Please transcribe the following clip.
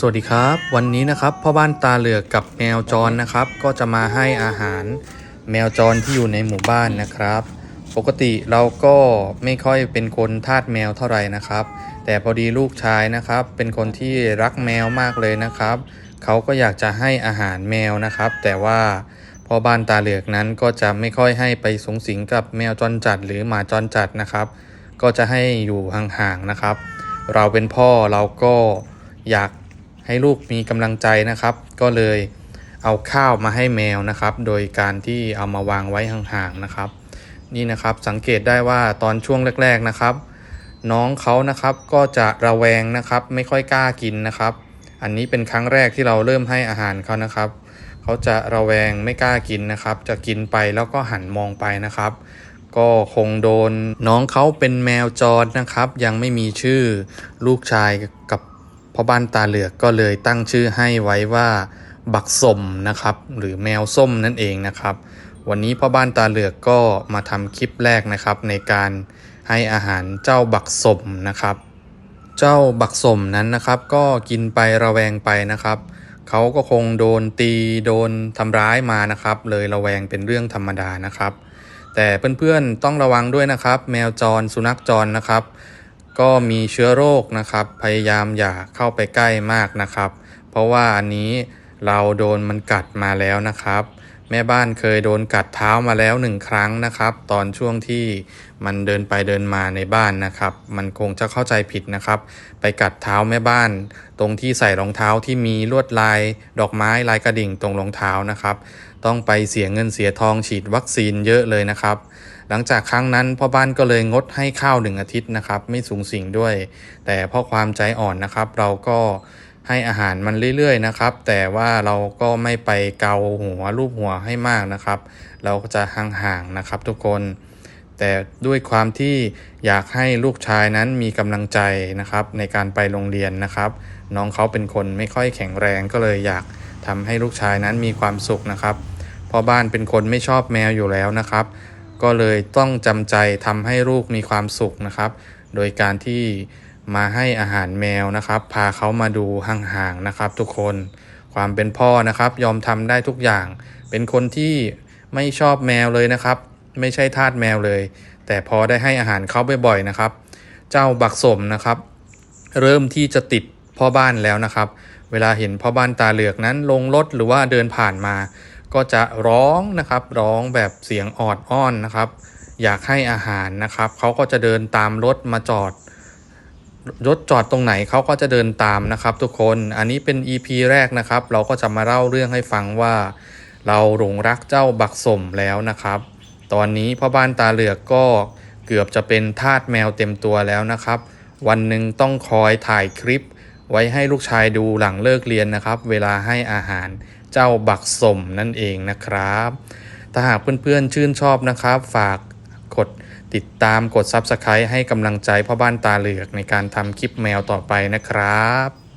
สวัสดีครับ วันนี้นะครับพ่อบ้านตาเหลือกกับแมวจรนะครับ ก็จะมาให้อาหารแมวจรที่อยู่ในหมู่บ้านนะครับ ปกติเราก็ไม่ค่อยเป็นคนทาสแมวเท่าไหร่นะครับ แต่พอดีลูกชายนะครับ เป็นคนที่รักแมวมากเลยนะครับ เขาก็อยากจะให้อาหารแมวนะครับ แต่ว่าพ่อบ้านตาเหลือกนั้นก็จะไม่ค่อยให้ไปสงสิงกับแมวจรจัดหรือหมาจรจัดนะครับ ก็จะให้อยู่ห่างๆนะครับ เราเป็นพ่อเราก็อยาก ให้ลูกมีกำลังใจนะครับ ก็เลยเอาข้าวมาให้แมวนะครับ โดยการที่เอามาวางไว้ห่างๆนะครับ นี่นะครับสังเกตได้ว่าตอนช่วงแรก ๆนะครับ น้องเขานะครับก็จะระแวงนะครับ ไม่ค่อยกล้ากินนะครับ อันนี้เป็นครั้งแรกที่เราเริ่มให้อาหารเขานะครับเขาจะระแวงไม่กล้ากินนะครับ จะกินไปแล้วก็หันมองไปนะครับ ก็คงโดนน้องเขาเป็นแมวจรนะครับ ยังไม่มีชื่อลูกชายกับ พ่อบ้านตาเหลือกก็เลยตั้งชื่อให้ไว้ว่าบักสมนะครับ หรือแมวส้มนั่นเองนะครับ วันนี้พ่อบ้านตาเหลือกก็มาทำคลิปแรกนะครับ ในการให้อาหารเจ้าบักสมนะครับ เจ้าบักสมนั้นนะครับ ก็กินไประแวงไปนะครับเขาก็คงโดนตีโดนทำร้ายมานะครับ เลยระแวงเป็นเรื่องธรรมดานะครับ แต่เพื่อนๆต้องระวังด้วยนะครับ แมวจรสุนัขจรนะครับ ก็มีเชื้อโรคนะครับ พยายามอย่าเข้าไปใกล้มากนะครับ เพราะว่าอันนี้เราโดนมันกัดมาแล้วนะครับ แม่บ้านเคยโดนกัดเท้ามาแล้วหนึ่งครั้งนะครับ ตอนช่วงที่มันเดินไปเดินมาในบ้านนะครับ มันคงจะเข้าใจผิดนะครับ ไปกัดเท้าแม่บ้าน ตรงที่ใส่รองเท้าที่มีลวดลาย ดอกไม้ลายกระดิ่งตรงรองเท้านะครับ ต้องไปเสียเงินเสียทองฉีดวัคซีนเยอะเลยนะครับ หลังจากครั้งนั้นพ่อบ้านก็เลยงดให้ข้าวหนึ่งอาทิตย์นะครับ ไม่สูงสิงด้วย แต่เพราะความใจอ่อนนะครับ เราก็ให้อาหารมันเรื่อยๆนะครับ แต่ว่าเราก็ไม่ไปเกาหัวรูปหัวให้มากนะครับ เราก็จะห่างๆนะครับทุกคน แต่ด้วยความที่อยากให้ลูกชายนั้นมีกำลังใจนะครับ ในการไปโรงเรียนนะครับ น้องเขาเป็นคนไม่ค่อยแข็งแรงก็เลยอยากทำให้ลูกชายนั้นมีความสุขนะครับ พราะบ้านเป็นคนไม่ชอบแมวอยู่แล้วนะครับ ก็เลยต้องจำใจทำให้ลูกมีความสุขนะครับ โดยการที่มาให้อาหารแมวนะครับ พาเขามาดูห่างๆนะครับ ทุกคนความเป็นพ่อนะครับ ยอมทำได้ทุกอย่าง เป็นคนที่ไม่ชอบแมวเลยนะครับ ไม่ใช่ทาสแมวเลย แต่พอได้ให้อาหารเขาบ่อยๆนะครับ เจ้าบักสมนะครับ เริ่มที่จะติดพ่อบ้านแล้วนะครับ เวลาเห็นพ่อบ้านตาเหลือกนั้นลงรถหรือว่าเดินผ่านมา ก็จะร้องนะครับร้องแบบเสียงออดอ้อนนะครับ อยากให้อาหารนะครับเขาก็จะเดินตามรถมาจอดรถจอดตรงไหนเขาก็จะเดินตามนะครับ ทุกคนอันนี้เป็น EP แรกนะครับ เราก็จะมาเล่าเรื่องให้ฟังว่า เราหลงรักเจ้าบักสมแล้วนะครับ ตอนนี้พ่อบ้านตาเหลือกก็เกือบจะเป็นทาสแมวเต็มตัวแล้วนะครับ วันหนึ่งต้องคอยถ่ายคลิป ไว้ให้ลูกชายดูหลังเลิกเรียนนะครับ เวลาให้อาหารเจ้าบักสมนั่นเองนะครับ ถ้าหากเพื่อนๆชื่นชอบนะครับ ฝากกดติดตามกด Subscribe ให้กำลังใจพ่อบ้านตาเหลือกในการทำคลิปแมวต่อไปนะครับ